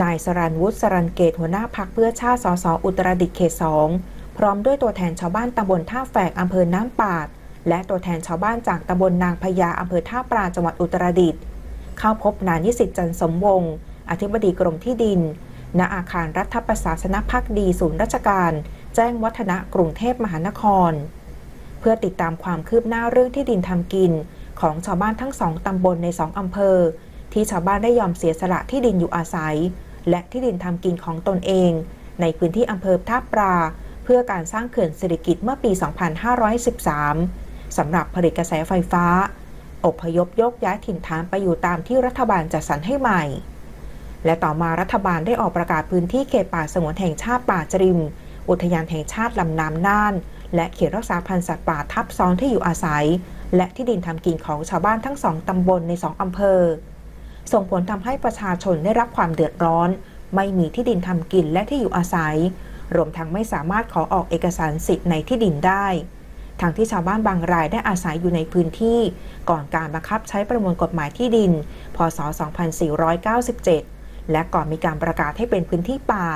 นายสรันวุฒิสรันเกตหัวหน้าพักเพื่อชาติสสอุตรดิตถ์เขตสองพร้อมด้วยตัวแทนชาวบ้านตำบลท่าแฝกอำเภอน้ำปาด และตัวแทนชาวบ้านจากตำบลนางพญาอำเภอท่าปราจังหวัดอุตรดิตถ์เข้าพบนายนิสิตจันสมวงศ์อธิบดีกรมที่ดิน ณอาคารรัฐประศาสนพักดีศูนย์ราชการ แจ้งวัฒนะกรุงเทพมหานคร เพื่อติดตามความคืบหน้าเรื่องที่ดินทำกิน ของชาวบ้านทั้งสองตำบลในสองอำเภอ ที่ชาวบ้านได้ยอมเสียสละที่ดินอยู่อาศัย และที่ดินทำกินของตนเอง ในพื้นที่อำเภอท่าปราเพื่อการสร้างเขื่อนสิริกิตเมื่อปี 2513 สำหรับผลิตกระแสไฟฟ้า อพยพยกย้ายถิ่นฐานไปอยู่ตามที่รัฐบาลจัดสรรให้ใหม่ และต่อมารัฐบาลได้ออกประกาศพื้นที่เขตป่าสงวนแห่งชาติป่าจริม อุทยานแห่งชาติลำน้ำน่าน และเขตรักษาพันธุ์สัตว์ป่าทับซ้อนที่อยู่อาศัย และที่ดินทำกินของชาวบ้านทั้งสองตำบลในสองอำเภอ ส่งผลทำให้ประชาชนได้รับความเดือดร้อน ไม่มีที่ดินทำกินและที่อยู่อาศัย รวมทั้งไม่สามารถขอออกเอกสารสิทธิ์ในที่ดินได้ทางที่ชาวบ้านบางรายได้อาศัยอยู่ในพื้นที่ ก่อนการบังคับใช้ประมวลกฎหมายที่ดิน พศ 2497 และก่อนมีการประกาศให้เป็นพื้นที่ป่า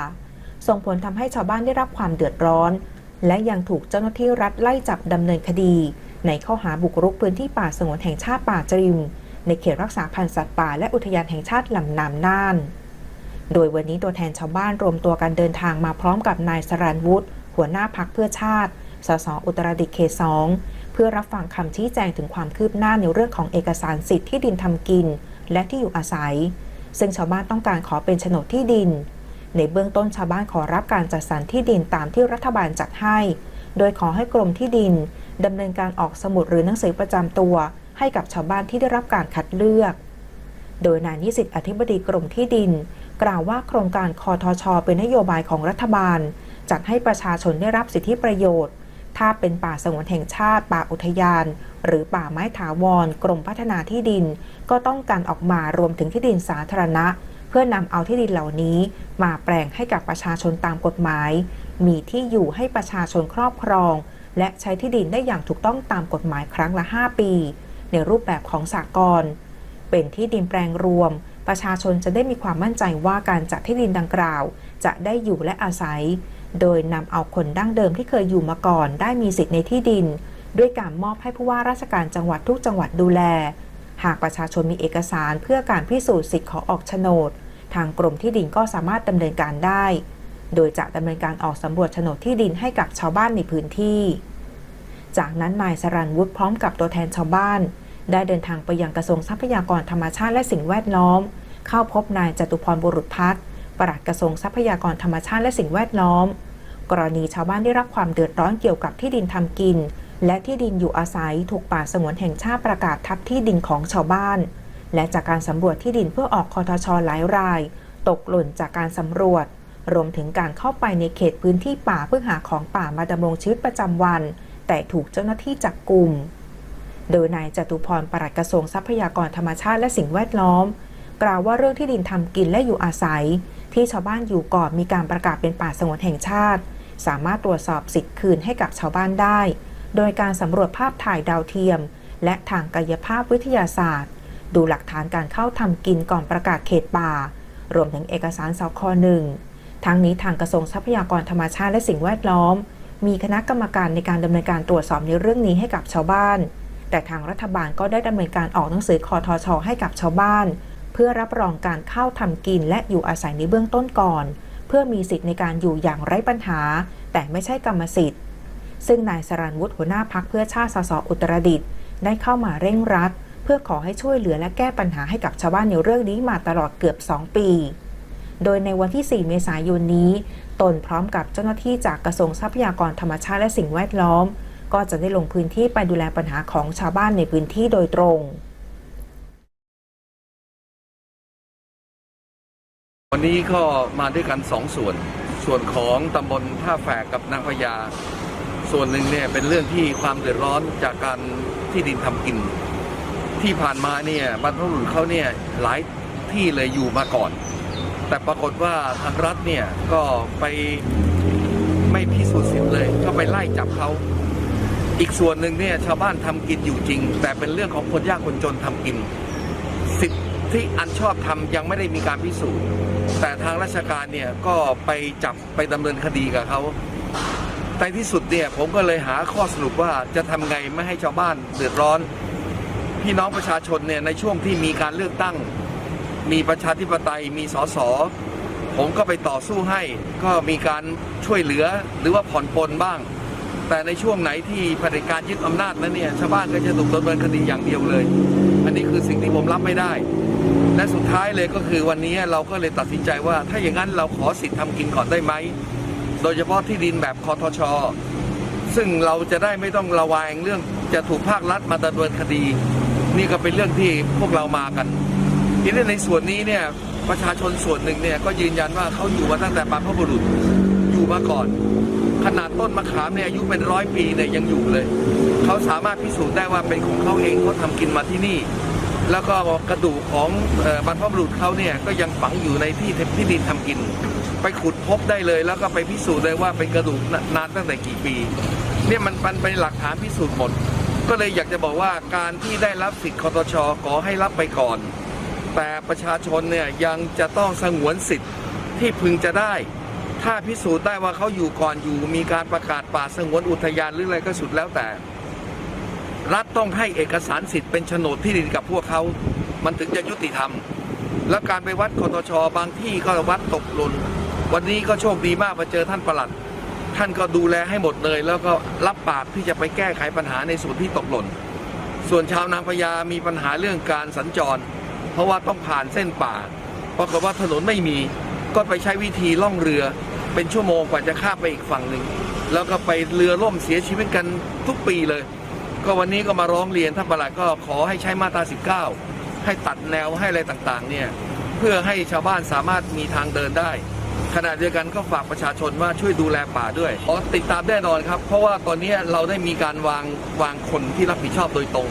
ส่งผลทำให้ชาวบ้านได้รับความเดือดร้อน และยังถูกเจ้าหน้าที่รัฐไล่จับดำเนินคดี ในข้อหาบุกรุกพื้นที่ป่าสงวนแห่งชาติป่าจริม ในเขตรักษาพันธุ์สัตว์ป่าและอุทยานแห่งชาติลำน้ำน่าน โดยวันนี้ตัวแทนชาวบ้านรวมตัวกันเดินทางมาพร้อมกับนายสรันวุฒิหัวหน้าพักเพื่อชาติ สส อุตรดิตถ์เขตสองเพื่อรับฟังคำชี้แจงถึงความคืบหน้าในเรื่องของเอกสารสิทธิ์ที่ดินทำกิน และที่อยู่อาศัย ซึ่งชาวบ้านต้องการขอเป็นโฉนดที่ดิน ในเบื้องต้นชาวบ้านขอรับการจัดสรรที่ดินตามที่รัฐบาลจัดให้ โดยขอให้กรมที่ดินดำเนินการออกสมุดหรือหนังสือประจำตัว ให้กับชาวบ้านที่ได้รับการคัดเลือก โดยนายนิสิตอธิบดีกรมที่ดิน กล่าวว่าโครงการคอทช เป็นนโยบายของรัฐบาล จัดให้ประชาชนได้รับสิทธิประโยชน์ ถ้าเป็นป่าสงวนแห่งชาติ ป่าอุทยาน หรือป่าไม้ถาวร กรมพัฒนาที่ดิน ก็ต้องการออกมารวมถึงที่ดินสาธารณะ เพื่อนำเอาที่ดินเหล่านี้ มาแปลงให้กับประชาชนตามกฎหมาย มีที่อยู่ให้ประชาชนครอบครองและใช้ที่ดินได้อย่างถูกต้องตามกฎหมายครั้งละ 5 ปี ในรูปแบบของสากลเป็นที่ดินแปลงรวม ประชาชนจะได้มีความมั่นใจว่าการจัดที่ดินดังกล่าว จะได้อยู่และอาศัย โดยนำเอาคนดั้งเดิมที่เคยอยู่มาก่อน ได้มีสิทธิ์ในที่ดิน ด้วยการมอบให้ผู้ว่าราชการจังหวัดทุกจังหวัดดูแล หากประชาชนมีเอกสารเพื่อการพิสูจน์สิทธิ์ขอออกโฉนด ทางกรมที่ดินก็สามารถดำเนินการได้ โดยจะดำเนินการออกสำรวจโฉนดที่ดินให้กับชาวบ้านในพื้นที่ จากนั้นนายสรันวุฒิพร้อมกับตัวแทนชาวบ้าน ได้เดินทางไปยังกระทรวงทรัพยากรธรรมชาติและสิ่งแวดล้อม เข้าพบนายจตุพรบุรุษพัฒน์ปลัดกระทรวงทรัพยากรธรรมชาติและสิ่งแวดล้อม กรณีชาวบ้านได้รับความเดือดร้อนเกี่ยวกับที่ดินทำกิน และที่ดินอยู่อาศัยถูกป่าสงวนแห่งชาติประกาศทับที่ดินของชาวบ้าน และจากการสำรวจที่ดินเพื่อออกคอทชหลายราย ตกหล่นจากการสำรวจ รวมถึงการเข้าไปในเขตพื้นที่ป่าเพื่อหาของป่ามาดำรงชีวิตประจำวัน แต่ถูกเจ้าหน้าที่จับกลุ่ม โดยนายจตุพรปลัดกระทรวงทรัพยากรธรรมชาติและสิ่งแวดล้อม กล่าวว่าเรื่องที่ดินทำกินและอยู่อาศัย ที่ชาวบ้านอยู่ก่อนมีการประกาศเป็นป่าสงวนแห่งชาติ สามารถตรวจสอบสิทธิ์คืนให้กับชาวบ้านได้ โดยการสำรวจภาพถ่ายดาวเทียม และทางกายภาพวิทยาศาสตร์ ดูหลักฐานการเข้าทำกินก่อนประกาศเขตป่า รวมถึงเอกสารสคหนึ่งทั้งนี้ทางกระทรวงทรัพยากรธรรมชาติและสิ่งแวดล้อม มีคณะกรรมการในการดำเนินการตรวจสอบในเรื่องนี้ให้กับชาวบ้าน แต่ทางรัฐบาลก็ได้ดำเนินการออกหนังสือคอทช ให้กับชาวบ้าน เพื่อรับรองการเข้าทำกินและอยู่อาศัยในเบื้องต้นก่อน เพื่อมีสิทธิ์ในการอยู่อย่างไร้ปัญหา แต่ไม่ใช่กรรมสิทธิ์ ซึ่งนายสรันวุฒิหัวหน้าพักเพื่อชาติสสอุตรดิตถ์ได้เข้ามาเร่งรัด เพื่อขอให้ช่วยเหลือและแก้ปัญหาให้กับชาวบ้านในเรื่องนี้มาตลอดเกือบ 2 ปี โดยในวันที่ 4 เมษายนนี้ ตนพร้อมกับเจ้าหน้าที่จากกระทรวงทรัพยากรธรรมชาติและสิ่งแวดล้อม ก็จะได้ลงพื้นที่ไปดูแลปัญหาของชาวบ้านในพื้นที่โดยตรงวันนี้ก็มาด้วยกันสองส่วน ส่วนของตำบลท่าแฝกกับนางพญา ส่วนหนึ่งเนี่ยเป็นเรื่องที่ความเดือดร้อนจากการที่ดินทำกิน ที่ผ่านมาเนี่ยบรรพบุรุษเขาเนี่ยหลายที่เลยอยู่มาก่อน แต่ปรากฏว่าทางรัฐเนี่ยก็ไปไม่พิสูจน์สิทธิ์เลย ก็ไปไล่จับเขาอีกส่วนหนึ่งเนี่ยชาวบ้านทำกินอยู่จริง แต่เป็นเรื่องของคนยากคนจนทำกิน สิทธิอันชอบทำยังไม่ได้มีการพิสูจน์ แต่ทางราชการเนี่ยก็ไปจับไปดำเนินคดีกับเขาในที่สุดเนี่ยผมก็เลยหาข้อสรุปว่าจะทำไงไม่ให้ชาวบ้านเดือดร้อน พี่น้องประชาชนเนี่ยในช่วงที่มีการเลือกตั้ง มีประชาธิปไตยมีสสผมก็ไปต่อสู้ให้ ก็มีการช่วยเหลือหรือว่าผ่อนปลนบ้าง แต่ในช่วงไหนที่เผด็จการยึดอำนาจนั้นเนี่ยชาวบ้านก็จะถูกดำเนินคดีอย่างเดียวเลย อันนี้คือสิ่งที่ผมรับไม่ได้ และสุดท้ายเลยก็คือวันนี้เราก็เลยตัดสินใจว่า ถ้าอย่างนั้นเราขอสิทธิ์ทำกินก่อนได้ไหมโดยเฉพาะที่ดินแบบคอทช ซึ่งเราจะได้ไม่ต้องระแวงเรื่องจะถูกภาครัฐมาดำเนินคดี นี่ก็เป็นเรื่องที่พวกเรามากัน ทีนี้ในส่วนนี้เนี่ยประชาชนส่วนหนึ่งเนี่ยก็ยืนยันว่าเขาอยู่มาตั้งแต่บรรพบุรุษอยู่มาก่อน ขนาดต้นมะขามเนี่ยอายุเป็นร้อยปีเนี่ยยังอยู่เลย เขาสามารถพิสูจน์ได้ว่าเป็นของเขาเองเขาทำกินมาที่นี่ แล้วก็กระดูกของบรรพบุรุษเขาเนี่ยก็ยังฝังอยู่ในที่ที่ดินทำกิน ไปขุดพบได้เลย แล้วก็ไปพิสูจน์เลยว่าเป็นกระดูกนานตั้งแต่กี่ปีเนี่ยมันมันเป็นหลักฐานพิสูจน์หมด ก็เลยอยากจะบอกว่าการที่ได้รับสิทธิ์คอตชขอให้รับไปก่อน แต่ประชาชนเนี่ยยังจะต้องสงวนสิทธิ์ที่พึงจะได้ ถ้าพิสูจน์ได้ว่าเขาอยู่ก่อนอยู่มีการประกาศป่าสงวนอุทยานหรืออะไรก็สุดแล้วแต่ รัฐต้องให้เอกสารสิทธิ์เป็นโฉนดที่ดินกับพวกเขามันถึงจะยุติธรรม แล้วการไปวัดคอตชบางที่ก็วัดตกหล่นวันนี้ก็โชคดีมากมาเจอท่านประหลัด ท่านก็ดูแลให้หมดเลย แล้วก็รับปากที่จะไปแก้ไขปัญหาในส่วนที่ตกหล่น ส่วนชาวนางพญามีปัญหาเรื่องการสัญจร เพราะว่าต้องผ่านเส้นป่าปรากฏว่าถนนไม่มีก็ไปใช้วิธีล่องเรือ เป็นชั่วโมงกว่าจะข้ามไปอีกฝั่งหนึ่งแล้วก็ไปเรือล่มเสียชีวิตกันทุกปีเลย ก็วันนี้ก็มาร้องเรียนท่านประหลัดก็ขอให้ใช้มาตรา 19 ให้ตัดแนวให้อะไรต่างๆเนี่ยเพื่อให้ชาวบ้านสามารถมีทางเดินได้ขณะเดียวกันก็ฝากประชาชนว่าช่วยดูแลป่าด้วยขอติดตามแน่นอนครับ เพราะว่าตอนนี้เราได้มีการวางวางคนที่รับผิดชอบโดยตรง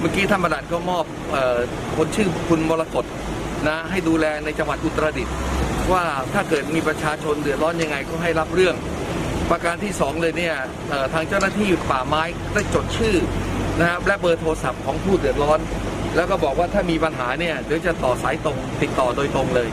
เมื่อกี้ท่านประหลัดก็มอบออคนชื่อคุณมรกตนะให้ดูแลในจังหวัดอุตรดิตถ์ว่าถ้าเกิดมีประชาชนเดือดร้อนยังไงก็ให้รับเรื่อง ประการที่สองเลยเนี่ยทางเจ้าหน้าที่ป่าไม้ได้จดชื่อนะครับและเบอร์โทรศัพท์ของผู้เดือดร้อน แล้วก็บอกว่าถ้ามีปัญหาเนี่ยเดี๋ยวจะต่อสายตรงติดต่อโดยตรงเลย